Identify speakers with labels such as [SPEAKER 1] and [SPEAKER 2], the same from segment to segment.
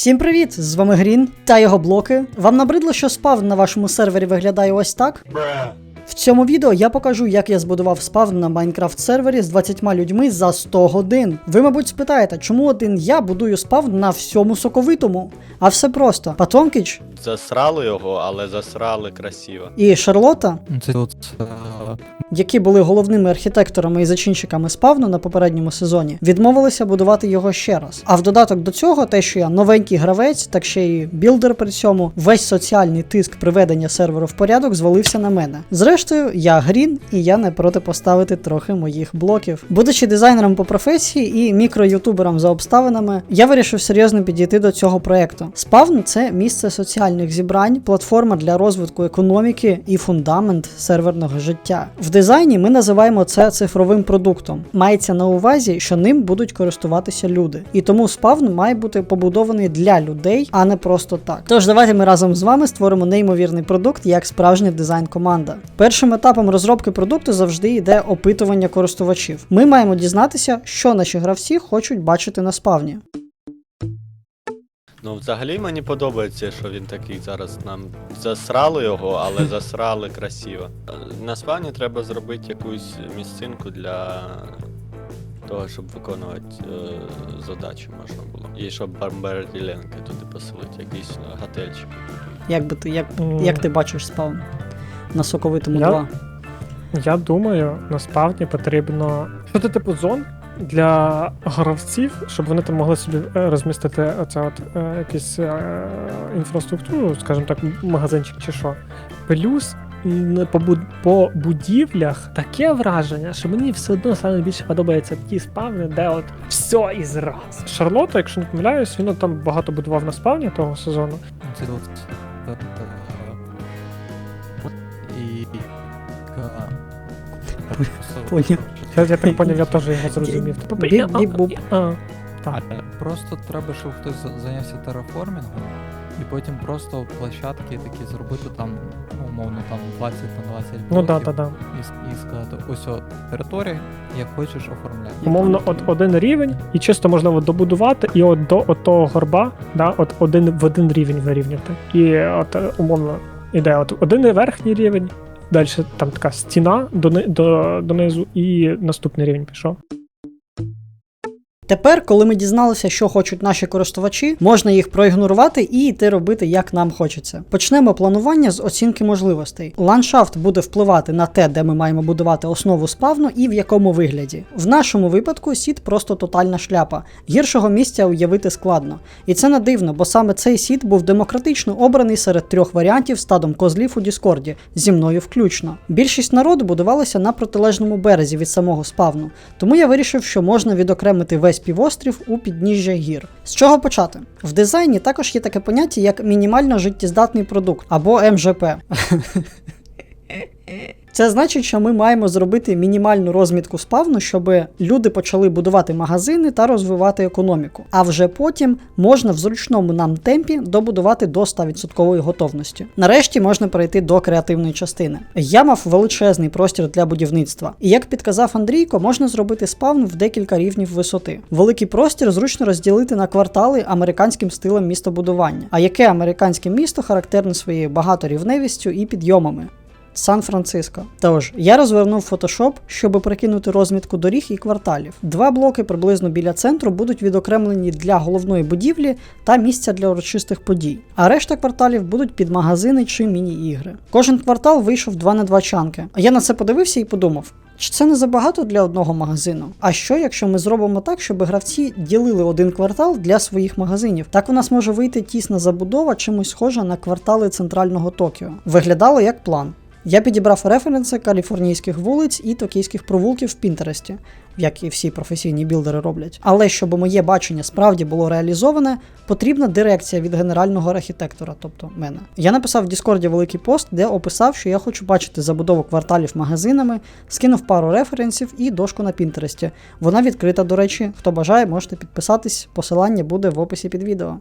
[SPEAKER 1] Всім привіт! З вами Грін та його блоки. Вам набридло, що спав на вашому сервері виглядає ось так? В цьому відео я покажу, як я збудував спавн на Майнкрафт сервері з 20 людьми за 100 годин. Ви, мабуть, спитаєте, чому один я будую спавн на всьому соковитому? А все просто. Патонкіч
[SPEAKER 2] Засрали його, але засрали красиво.
[SPEAKER 1] і Шарлота,
[SPEAKER 3] Це от е,
[SPEAKER 1] які були головними архітекторами і зачинщиками спавну на попередньому сезоні, відмовилися будувати його ще раз. А в додаток до цього, те, що я новенький гравець, так ще й білдер при цьому, весь соціальний тиск приведення серверу в порядок звалився на мене. Зрештою, я грін, і я не проти поставити трохи моїх блоків. Будучи дизайнером по професії і мікроютубером за обставинами, я вирішив серйозно підійти до цього проекту. Спавн це місце соціальних зібрань, платформа для розвитку економіки і фундамент серверного життя. В дизайні ми називаємо це цифровим продуктом. Мається на увазі, що ним будуть користуватися люди. І тому спавн має бути побудований для людей, а не просто так. Тож давайте ми разом з вами створимо неймовірний продукт як справжня дизайн-команда. Першим етапом розробки продукту завжди йде опитування користувачів. Ми маємо дізнатися, що наші гравці хочуть бачити на спавні.
[SPEAKER 2] Ну, взагалі мені подобається, що він такий зараз нам засрали його, але засрали красиво. На спавні треба зробити якусь місцинку для того, щоб виконувати е, задачі можна було. І щоб бомбарділенки туди поселити, якийсь е, готельчик.
[SPEAKER 1] Як би ти як, як ти бачиш спавн на соковитому
[SPEAKER 4] Я-
[SPEAKER 1] 2?
[SPEAKER 4] Я думаю, насправді потрібно що типу зон для гравців, щоб вони там могли собі е, розмістити оце от е, якусь е, інфраструктуру, скажімо так, магазинчик чи що. Плюс по, буд- по будівлях таке враження, що мені все одно саме більше подобається ті спавни, де от все і зразу. Шарлота, якщо не помиляюсь, він там багато будував на спавні того сезону.
[SPEAKER 3] це
[SPEAKER 1] Поняв.
[SPEAKER 4] Я, я так поняв, я теж його зрозумів.
[SPEAKER 1] Біп-біп-буп.
[SPEAKER 4] Так.
[SPEAKER 3] Просто треба, щоб хтось зайнявся тераформінгом, і потім просто площадки такі зробити там, ну, умовно, там 20 на 20
[SPEAKER 4] Ну
[SPEAKER 3] блоків,
[SPEAKER 4] так, так, так.
[SPEAKER 3] і, і сказати, ось о, територія, як хочеш оформляти.
[SPEAKER 4] Умовно, от один рівень, і чисто можливо добудувати, і от до от того горба, да, от один в один рівень вирівняти. І от умовно іде от один верхній рівень, далі там така стіна до до, донизу, і наступний рівень пішов.
[SPEAKER 1] Тепер, коли ми дізналися, що хочуть наші користувачі, можна їх проігнорувати і йти робити, як нам хочеться. Почнемо планування з оцінки можливостей. Ландшафт буде впливати на те, де ми маємо будувати основу спавну і в якому вигляді. В нашому випадку сіт просто тотальна шляпа. Гіршого місця уявити складно. І це не дивно, бо саме цей сіт був демократично обраний серед трьох варіантів стадом козлів у Діскорді, зі мною включно. Більшість народу будувалася на протилежному березі від самого спавну, тому я вирішив, що можна відокремити весь півострів у підніжжя гір. З чого почати? В дизайні також є таке поняття, як мінімально життєздатний продукт або МЖП. Це значить, що ми маємо зробити мінімальну розмітку спавну, щоб люди почали будувати магазини та розвивати економіку. А вже потім можна в зручному нам темпі добудувати до 100% готовності. Нарешті можна перейти до креативної частини. Я мав величезний простір для будівництва. І як підказав Андрійко, можна зробити спавн в декілька рівнів висоти. Великий простір зручно розділити на квартали американським стилем містобудування. А яке американське місто характерне своєю багаторівневістю і підйомами? Сан-Франциско. Тож, я розвернув Photoshop, щоб прикинути розмітку доріг і кварталів. Два блоки приблизно біля центру будуть відокремлені для головної будівлі та місця для урочистих подій. А решта кварталів будуть під магазини чи міні-ігри. Кожен квартал вийшов 2 на 2 чанки. Я на це подивився і подумав. Чи це не забагато для одного магазину? А що, якщо ми зробимо так, щоб гравці ділили один квартал для своїх магазинів? Так у нас може вийти тісна забудова, чимось схожа на квартали центрального Токіо. Виглядало як план. Я підібрав референси каліфорнійських вулиць і токійських провулків в Пінтересті, як і всі професійні білдери роблять. Але щоб моє бачення справді було реалізоване, потрібна дирекція від генерального архітектора, тобто мене. Я написав в Діскорді великий пост, де описав, що я хочу бачити забудову кварталів магазинами, скинув пару референсів і дошку на Пінтересті. Вона відкрита, до речі. Хто бажає, можете підписатись. Посилання буде в описі під відео.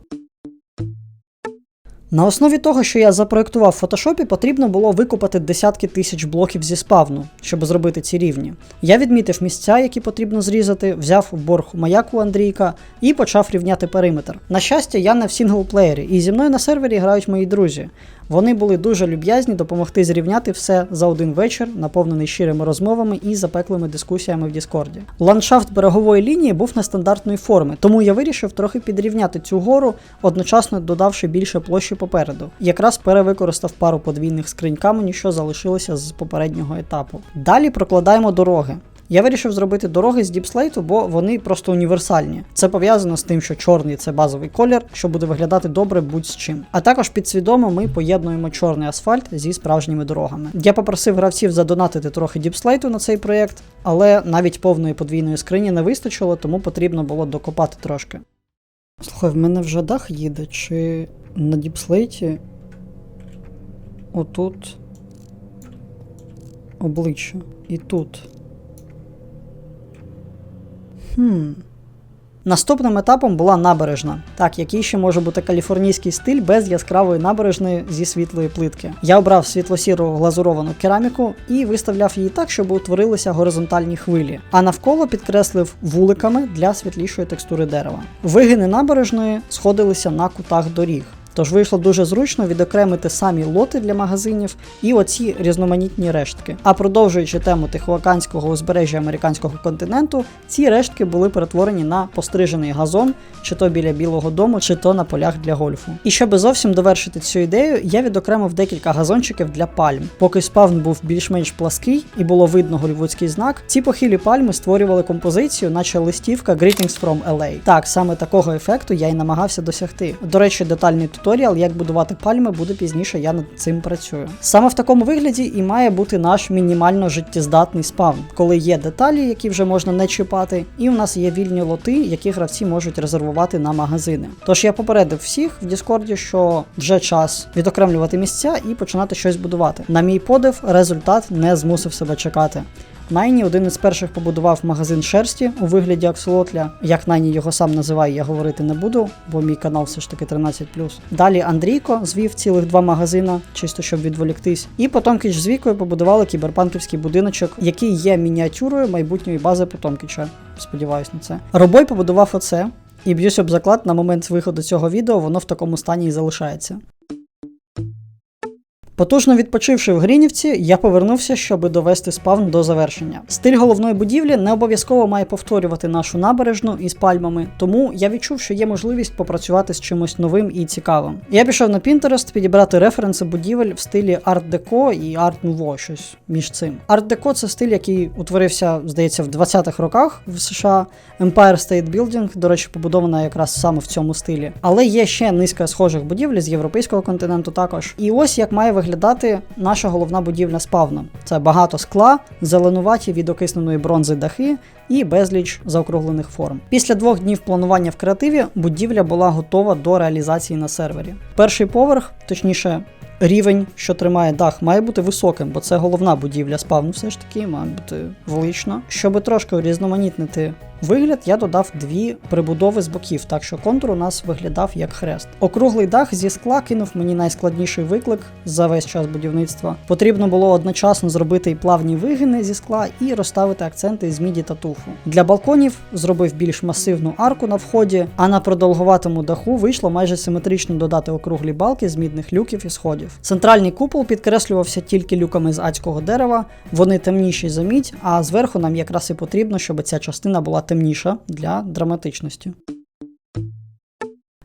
[SPEAKER 1] На основі того, що я запроектував в фотошопі, потрібно було викопати десятки тисяч блоків зі спавну, щоб зробити ці рівні. Я відмітив місця, які потрібно зрізати, взяв в борг маяку Андрійка і почав рівняти периметр. На щастя, я не в сінглплеєрі, і зі мною на сервері грають мої друзі. Вони були дуже люб'язні допомогти зрівняти все за один вечір, наповнений щирими розмовами і запеклими дискусіями в Діскорді. Ландшафт берегової лінії був нестандартної форми, тому я вирішив трохи підрівняти цю гору, одночасно додавши більше площі попереду. Якраз перевикористав пару подвійних скринь каменю, що залишилося з попереднього етапу. Далі прокладаємо дороги. Я вирішив зробити дороги з діпслейту, бо вони просто універсальні. Це пов'язано з тим, що чорний це базовий колір, що буде виглядати добре будь-з чим. А також підсвідомо ми поєднуємо чорний асфальт зі справжніми дорогами. Я попросив гравців задонатити трохи діпслейту на цей проєкт, але навіть повної подвійної скрині не вистачило, тому потрібно було докопати трошки. Слухай, в мене вже дах їде, чи на діпслейті отут обличчя і тут. Хм. Наступним етапом була набережна. Так, який ще може бути каліфорнійський стиль без яскравої набережної зі світлої плитки. Я обрав світло-сіру глазуровану кераміку і виставляв її так, щоб утворилися горизонтальні хвилі, а навколо підкреслив вуликами для світлішої текстури дерева. Вигини набережної сходилися на кутах доріг. Тож вийшло дуже зручно відокремити самі лоти для магазинів і оці різноманітні рештки. А продовжуючи тему тихоокеанського узбережжя американського континенту, ці рештки були перетворені на пострижений газон, чи то біля білого дому, чи то на полях для гольфу. І щоб зовсім довершити цю ідею, я відокремив декілька газончиків для пальм. Поки спавн був більш-менш плаский і було видно голівудський знак, ці похилі пальми створювали композицію, наче листівка Greetings from LA. Так, саме такого ефекту я й намагався досягти. До речі, детальний туторіал, як будувати пальми, буде пізніше. Я над цим працюю. Саме в такому вигляді і має бути наш мінімально життєздатний спавн, коли є деталі, які вже можна не чіпати, і у нас є вільні лоти, які гравці можуть резервувати на магазини. Тож я попередив всіх в Діскорді, що вже час відокремлювати місця і починати щось будувати. На мій подив, результат не змусив себе чекати. Найні один із перших побудував магазин шерсті у вигляді аксолотля. Як Найні його сам називає, я говорити не буду, бо мій канал все ж таки 13. Далі Андрійко звів цілих два магазина, чисто щоб відволіктись. І Потомкіч з Вікою побудували кіберпанківський будиночок, який є мініатюрою майбутньої бази Потомкіча. Сподіваюсь на це. Робой побудував оце. І б'юсь об заклад на момент виходу цього відео, воно в такому стані і залишається. Потужно відпочивши в Гринівці, я повернувся, щоб довести спавн до завершення. Стиль головної будівлі не обов'язково має повторювати нашу набережну із пальмами, тому я відчув, що є можливість попрацювати з чимось новим і цікавим. Я пішов на Pinterest підібрати референси будівель в стилі арт-деко і арт-нуво, щось між цим. Арт-деко це стиль, який утворився, здається, в 20-х роках в США. Empire State Building, до речі, побудована якраз саме в цьому стилі. Але є ще низка схожих будівель з європейського континенту також. І ось як має виглядати наша головна будівля спавна. Це багато скла, зеленуваті від окисненої бронзи дахи і безліч заокруглених форм. Після двох днів планування в креативі будівля була готова до реалізації на сервері. Перший поверх, точніше. Рівень, що тримає дах, має бути високим, бо це головна будівля спавну, все ж таки, має бути велично. Щоб трошки урізноманітнити вигляд, я додав дві прибудови з боків, так що контур у нас виглядав як хрест. Округлий дах зі скла кинув мені найскладніший виклик за весь час будівництва. Потрібно було одночасно зробити і плавні вигини зі скла і розставити акценти з міді та туфу. Для балконів зробив більш масивну арку на вході, а на продовгуватому даху вийшло майже симетрично додати округлі балки з мідних люків і сходів. Центральний купол підкреслювався тільки люками з адського дерева, вони темніші за мідь, а зверху нам якраз і потрібно, щоб ця частина була темніша для драматичності.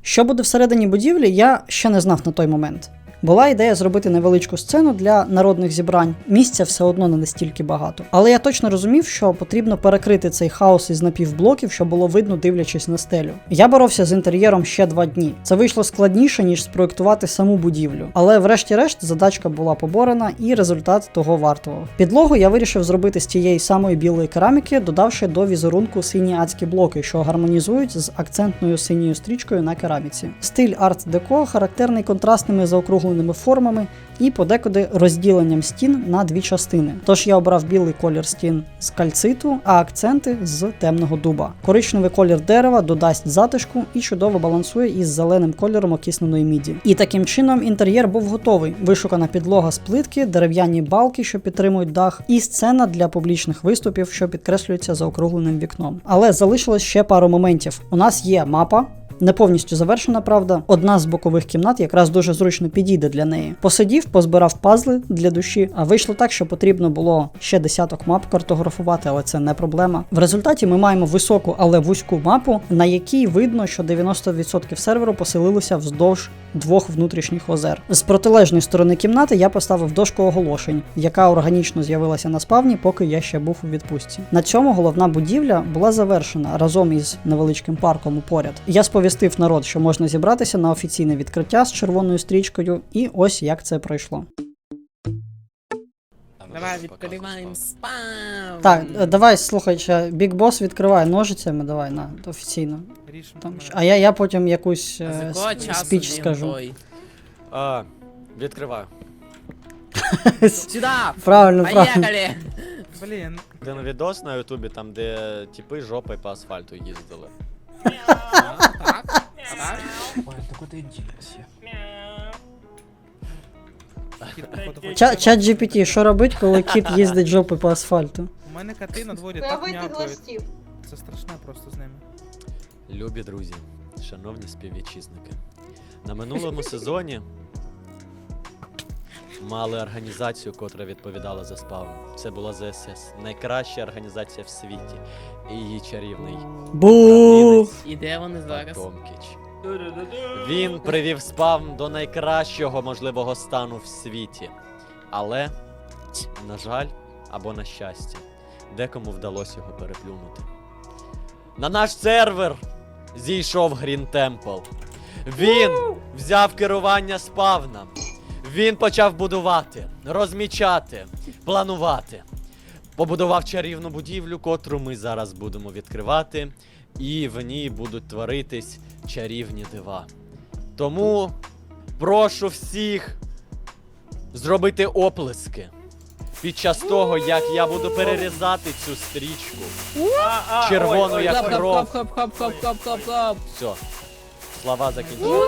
[SPEAKER 1] Що буде всередині будівлі, я ще не знав на той момент. Була ідея зробити невеличку сцену для народних зібрань. Місця все одно не настільки багато. Але я точно розумів, що потрібно перекрити цей хаос із напівблоків, щоб було видно, дивлячись на стелю. Я боровся з інтер'єром ще два дні. Це вийшло складніше, ніж спроектувати саму будівлю. Але врешті-решт задачка була поборена і результат того вартував. Підлогу я вирішив зробити з тієї самої білої кераміки, додавши до візерунку сині адські блоки, що гармонізують з акцентною синьою стрічкою на кераміці. Стиль арт-деко характерний контрастними заокругленими зміненими формами і подекуди розділенням стін на дві частини. Тож я обрав білий колір стін з кальциту, а акценти з темного дуба. Коричневий колір дерева додасть затишку і чудово балансує із зеленим кольором окисненої міді. І таким чином інтер'єр був готовий. Вишукана підлога з плитки, дерев'яні балки, що підтримують дах, і сцена для публічних виступів, що підкреслюється заокругленим вікном. Але залишилось ще пару моментів. У нас є мапа. Не повністю завершена, правда. Одна з бокових кімнат якраз дуже зручно підійде для неї. Посидів, позбирав пазли для душі, а вийшло так, що потрібно було ще десяток мап картографувати, але це не проблема. В результаті ми маємо високу, але вузьку мапу, на якій видно, що 90% серверу поселилося вздовж двох внутрішніх озер. З протилежної сторони кімнати я поставив дошку оголошень, яка органічно з'явилася на спавні, поки я ще був у відпустці. На цьому головна будівля була завершена разом із невеличким парком поряд. Я сповістив народ, що можна зібратися на офіційне відкриття з червоною стрічкою, і ось як це пройшло.
[SPEAKER 5] Давай відкриваємо спам.
[SPEAKER 1] Так, давай, слухай, ще Big Boss відкриває ножицями, давай на офіційно. Там, а я, я потім якусь
[SPEAKER 5] А з
[SPEAKER 1] е, спіч скажу.
[SPEAKER 2] А, відкриваю.
[SPEAKER 5] Сюда!
[SPEAKER 1] Правильно, правильно.
[SPEAKER 6] Блін,
[SPEAKER 2] Один відос на Ютубі, там, де типи жопою по асфальту їздили.
[SPEAKER 5] Так.
[SPEAKER 6] кіт походу хоче.
[SPEAKER 1] Ча- Чат GPT, що робить, коли кіт їздить жопи по асфальту?
[SPEAKER 6] У мене коти на дворі так м'якають. Це страшне просто з ними.
[SPEAKER 2] Любі друзі, шановні співвітчизники. На минулому сезоні мали організацію, котра відповідала за спавн. Це була ЗСС. Найкраща організація в світі. І її чарівний
[SPEAKER 1] Бу!
[SPEAKER 5] І де вони зараз?
[SPEAKER 2] Артомкіч. Він привів спавн до найкращого можливого стану в світі. Але, на жаль, або на щастя, декому вдалося його переплюнути. На наш сервер зійшов Грін Темпл. Він взяв керування спавном. Він почав будувати, розмічати, планувати. Побудував чарівну будівлю, котру ми зараз будемо відкривати, і в ній будуть творитись чарівні дива. Тому прошу всіх зробити оплески під час того, як я буду перерізати цю стрічку. Червону як кров.
[SPEAKER 5] хлоп.
[SPEAKER 2] Все. Слова закінчили.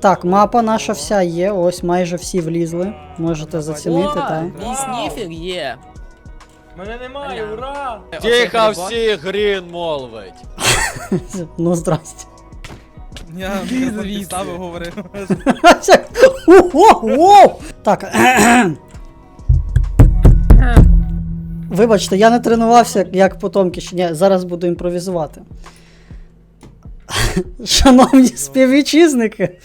[SPEAKER 1] Так, мапа наша вся є, ось майже всі влізли. Можете зацінити, так.
[SPEAKER 5] Сніфер є.
[SPEAKER 7] Мене немає, ура!
[SPEAKER 2] Тихо всі грін молвить.
[SPEAKER 1] Ну, здрасте.
[SPEAKER 6] Я мікрофон говорив.
[SPEAKER 1] Ого! Так. Вибачте, я не тренувався як потомки. ще- Ні, зараз буду імпровізувати. Шановні співвітчизники,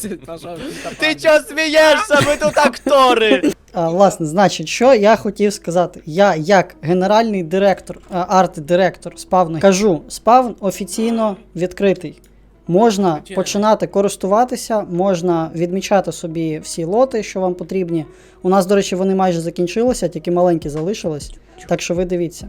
[SPEAKER 2] Ти чо смієшся? Ми тут актори!
[SPEAKER 1] А, власне, значить, що я хотів сказати. Я, як генеральний директор, а, арт-директор спавну, кажу, спавн офіційно відкритий. Можна починати користуватися, можна відмічати собі всі лоти, що вам потрібні. У нас, до речі, вони майже закінчилися, тільки маленькі залишились. Так що ви дивіться.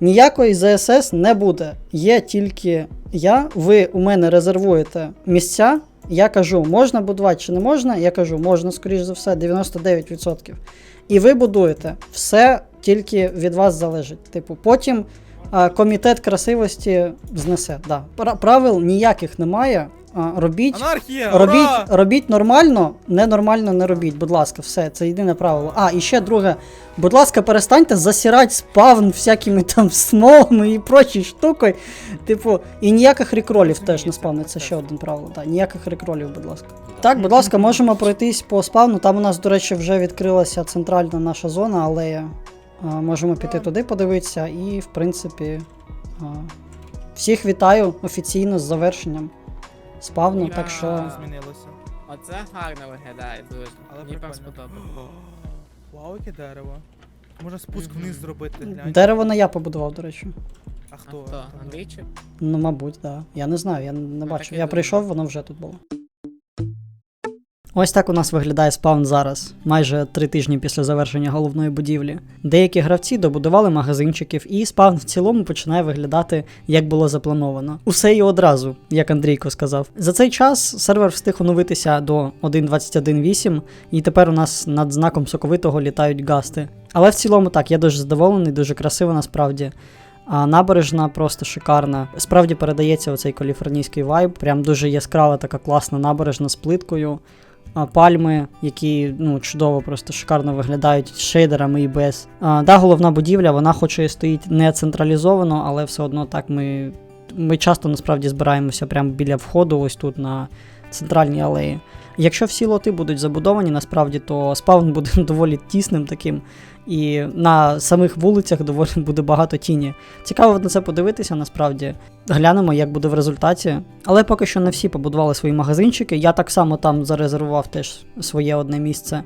[SPEAKER 1] Ніякої ЗСС не буде. Є тільки я. Ви у мене резервуєте місця. Я кажу, можна будувати чи не можна. Я кажу, можна, скоріш за все, 99%. І ви будуєте. Все тільки від вас залежить. Типу, потім комітет красивості знесе. Да. Правил ніяких немає. Робіть.
[SPEAKER 6] Анархія!
[SPEAKER 1] Робіть,
[SPEAKER 6] Ура!
[SPEAKER 1] робіть нормально, ненормально не робіть, будь ласка, все, це єдине правило. А, і ще друге, будь ласка, перестаньте засірати спавн всякими там смолами і прочі штукою. Типу, і ніяких рекролів теж не спавни, це ще одне правило. Так, ніяких рекролів, будь ласка. Так, будь ласка, можемо пройтись по спавну. Там у нас, до речі, вже відкрилася центральна наша зона, алея. Можемо піти туди подивитися, і, в принципі, всіх вітаю офіційно з завершенням спавну, так що.
[SPEAKER 6] Змінилося?
[SPEAKER 5] Оце гарно виглядає дуже.
[SPEAKER 6] Але
[SPEAKER 5] Мені прям
[SPEAKER 6] прикольно.
[SPEAKER 5] сподобалось.
[SPEAKER 6] Вау, яке дерево. Можна спуск вниз зробити, глянь.
[SPEAKER 1] Дерево не я побудував, до речі.
[SPEAKER 6] А
[SPEAKER 5] А
[SPEAKER 6] хто?
[SPEAKER 5] хто? Андрійчик?
[SPEAKER 1] Ну, мабуть, так. Да. Я не знаю, я не бачив. Я
[SPEAKER 5] думав.
[SPEAKER 1] прийшов, воно вже тут було. Ось так у нас виглядає спавн зараз, майже три тижні після завершення головної будівлі. Деякі гравці добудували магазинчиків, і спавн в цілому починає виглядати як було заплановано. Усе і одразу, як Андрійко сказав. За цей час сервер встиг оновитися до 1.21.8, і тепер у нас над знаком соковитого літають гасти. Але в цілому так, я дуже задоволений, дуже красиво насправді. А набережна просто шикарна. Справді передається оцей каліфорнійський вайб. Прям дуже яскрава така класна набережна з плиткою. Пальми, які ну, чудово, просто шикарно виглядають з шейдерами і без. А, да, головна будівля, вона хоч і стоїть не централізовано, але все одно так ми, ми часто насправді збираємося прямо біля входу, ось тут на центральній алеї. Якщо всі лоти будуть забудовані, насправді, то спаун буде доволі тісним таким, і на самих вулицях доволі буде багато тіні. Цікаво на це подивитися, насправді. Глянемо, як буде в результаті. Але поки що не всі побудували свої магазинчики. Я так само там зарезервував теж своє одне місце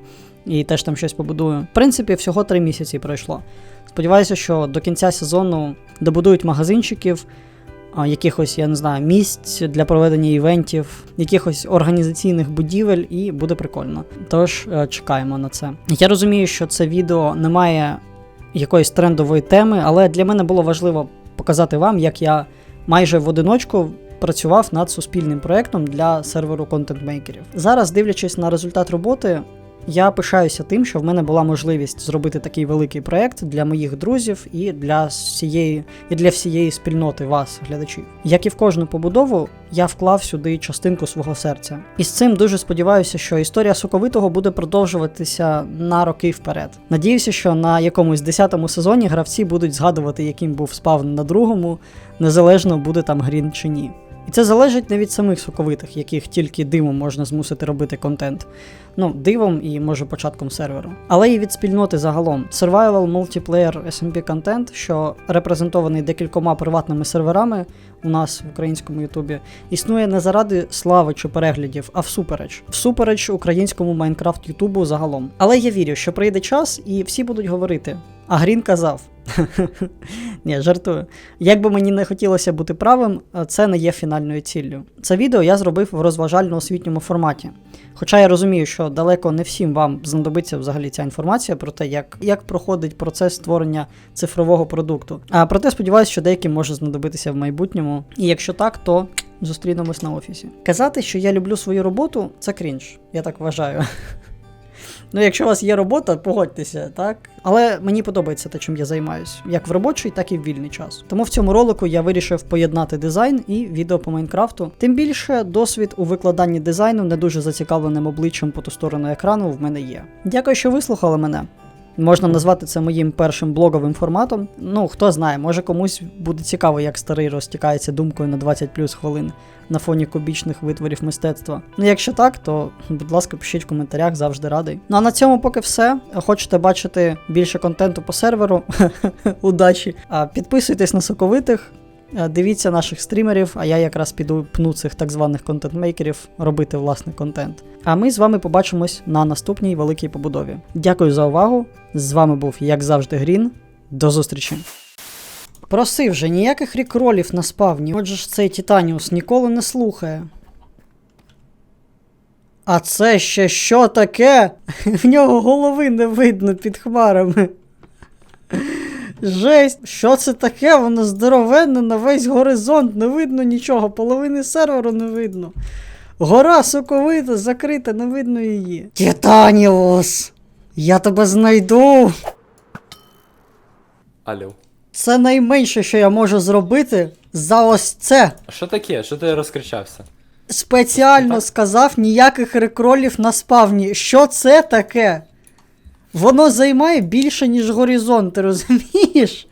[SPEAKER 1] і теж там щось побудую. В принципі, всього три місяці пройшло. Сподіваюся, що до кінця сезону добудують магазинчиків, якихось, я не знаю, місць для проведення івентів, якихось організаційних будівель, і буде прикольно. Тож е, чекаємо на це. Я розумію, що це відео не має якоїсь трендової теми, але для мене було важливо показати вам, як я майже в одиночку працював над суспільним проєктом для серверу контент-мейкерів. Зараз, дивлячись на результат роботи, я пишаюся тим, що в мене була можливість зробити такий великий проєкт для моїх друзів і для всієї, і для всієї спільноти вас, глядачів. Як і в кожну побудову, я вклав сюди частинку свого серця. І з цим дуже сподіваюся, що історія соковитого буде продовжуватися на роки вперед. Надіюся, що на якомусь 10-му сезоні гравці будуть згадувати, яким був спавн на другому, незалежно буде там грін чи ні. І це залежить не від самих соковитих, яких тільки дивом можна змусити робити контент. Ну, дивом і може початком серверу. Але і від спільноти загалом. Survival Multiplayer SMP контент, що репрезентований декількома приватними серверами у нас в українському Ютубі, існує не заради слави чи переглядів, а всупереч. Всупереч українському Майнкрафт Ютубу загалом. Але я вірю, що прийде час і всі будуть говорити. А Грін казав. Ні, жартую. Як би мені не хотілося бути правим, це не є фінальною ціллю. Це відео я зробив в розважально-освітньому форматі. Хоча я розумію, що далеко не всім вам знадобиться взагалі ця інформація про те, як, як проходить процес створення цифрового продукту. А проте сподіваюся, що деяким може знадобитися в майбутньому. І якщо так, то зустрінемось на офісі. Казати, що я люблю свою роботу, це крінж. Я так вважаю. Ну, якщо у вас є робота, погодьтеся, так? Але мені подобається те, чим я займаюсь, як в робочий, так і в вільний час. Тому в цьому ролику я вирішив поєднати дизайн і відео по Майнкрафту. Тим більше досвід у викладанні дизайну не дуже зацікавленим обличчям по ту сторону екрану в мене є. Дякую, що вислухали мене. Можна назвати це моїм першим блоговим форматом. Ну, хто знає, може комусь буде цікаво, як старий розтікається думкою на 20 плюс хвилин на фоні кубічних витворів мистецтва. Ну, якщо так, то будь ласка, пишіть в коментарях, завжди радий. Ну а на цьому поки все. Хочете бачити більше контенту по серверу? Удачі! Підписуйтесь на соковитих. Е, Дивіться наших стрімерів, а я якраз піду пну цих так званих контент-мейкерів робити власний контент. А ми з вами побачимось на наступній великій побудові. Дякую за увагу. З вами був, як завжди, Грін. До зустрічі. Просив же ніяких рікролів на спавні. Отже ж цей Титаніус ніколи не слухає. А це ще що таке? В нього голови не видно під хмарами. Жесть, що це таке? Воно здоровенне на весь горизонт, не видно нічого, половини серверу не видно. Гора соковита, закрита, не видно її. Титаніус! Я тебе знайду!
[SPEAKER 8] Алло.
[SPEAKER 1] Це найменше, що я можу зробити за ось це.
[SPEAKER 8] А що таке? Що ти розкричався?
[SPEAKER 1] Спеціально сказав ніяких рекролів на спавні. Що це таке? Воно займає більше, ніж горизонт, ти розумієш?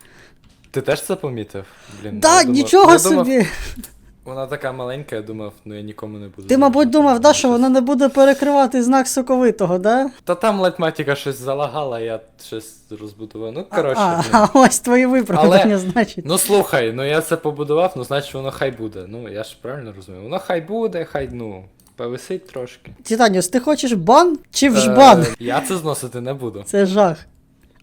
[SPEAKER 8] Ти теж це помітив? Блін,
[SPEAKER 1] Так,
[SPEAKER 8] я думав-
[SPEAKER 1] нічого
[SPEAKER 8] я думав,
[SPEAKER 1] собі.
[SPEAKER 8] Вона така маленька, я думав, ну я нікому не буду.
[SPEAKER 1] Ти, мабуть, думав, да, що вона не буде перекривати знак соковитого, да?
[SPEAKER 8] Та там лайтматіка щось залагала, я щось розбудував. Ну, коротше.
[SPEAKER 1] а,
[SPEAKER 8] блін.
[SPEAKER 1] а ось твої виправдання, значить.
[SPEAKER 8] Ну слухай, ну я це побудував, ну значить воно хай буде. Ну я ж правильно розумію. Воно хай буде, хай ну. Повисить трошки.
[SPEAKER 1] Титаніус, ти хочеш бан чи в жбан?
[SPEAKER 8] Е, я це зносити не буду.
[SPEAKER 1] Це жах.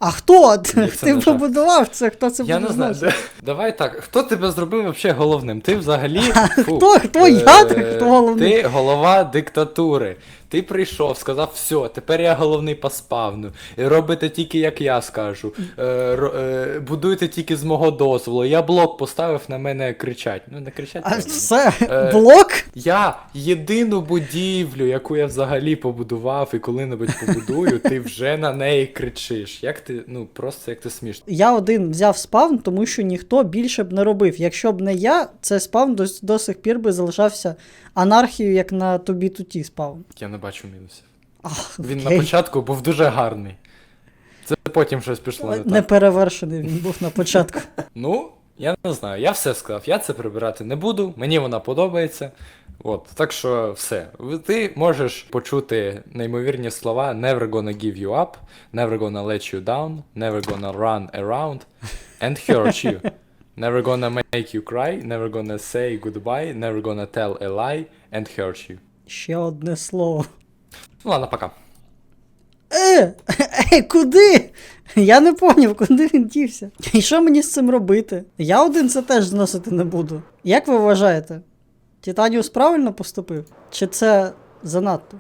[SPEAKER 1] А хто? Ти,
[SPEAKER 8] це
[SPEAKER 1] ти
[SPEAKER 8] не
[SPEAKER 1] побудував це, хто це
[SPEAKER 8] Я не знаю. Давай так. Хто тебе зробив взагалі головним? Ти взагалі. фу,
[SPEAKER 1] Хто, хто я,
[SPEAKER 8] е,
[SPEAKER 1] так хто головний?
[SPEAKER 8] Ти голова диктатури. Ти прийшов, сказав, все, тепер я головний по спавну. Робите тільки як я скажу. Е, е, будуйте тільки з мого дозволу. Я блок поставив на мене кричать. Ну не кричать.
[SPEAKER 1] А все,
[SPEAKER 8] Е,
[SPEAKER 1] блок?
[SPEAKER 8] Я єдину будівлю, яку я взагалі побудував і коли-небудь побудую, ти вже на неї кричиш. Як ти, ну просто як ти смішно.
[SPEAKER 1] Я один взяв спавн, тому що ніхто більше б не робив. Якщо б не я, цей спавн до, до сих пір би залишався анархією, як на тобі туті спавн.
[SPEAKER 8] Я не бачу мінусів.
[SPEAKER 1] Ах,
[SPEAKER 8] Він
[SPEAKER 1] окей.
[SPEAKER 8] на початку був дуже гарний. Це потім щось пішло не так.
[SPEAKER 1] Неперевершений він був на початку.
[SPEAKER 8] Ну, я не знаю, я все сказав, я це прибирати не буду, мені вона подобається. От, так що все. Ти можеш почути неймовірні слова Never gonna give you up, never gonna let you down, never gonna run around and hurt you. Never gonna make you cry, never gonna say goodbye, never gonna tell a lie and hurt you.
[SPEAKER 1] Ще одне слово.
[SPEAKER 8] Ну ладно, пока.
[SPEAKER 1] Е, е, куди? Я не поняв, куди він дівся. І що мені з цим робити? Я один це теж зносити не буду. Як ви вважаєте? Титаніус правильно поступив? Чи це занадто?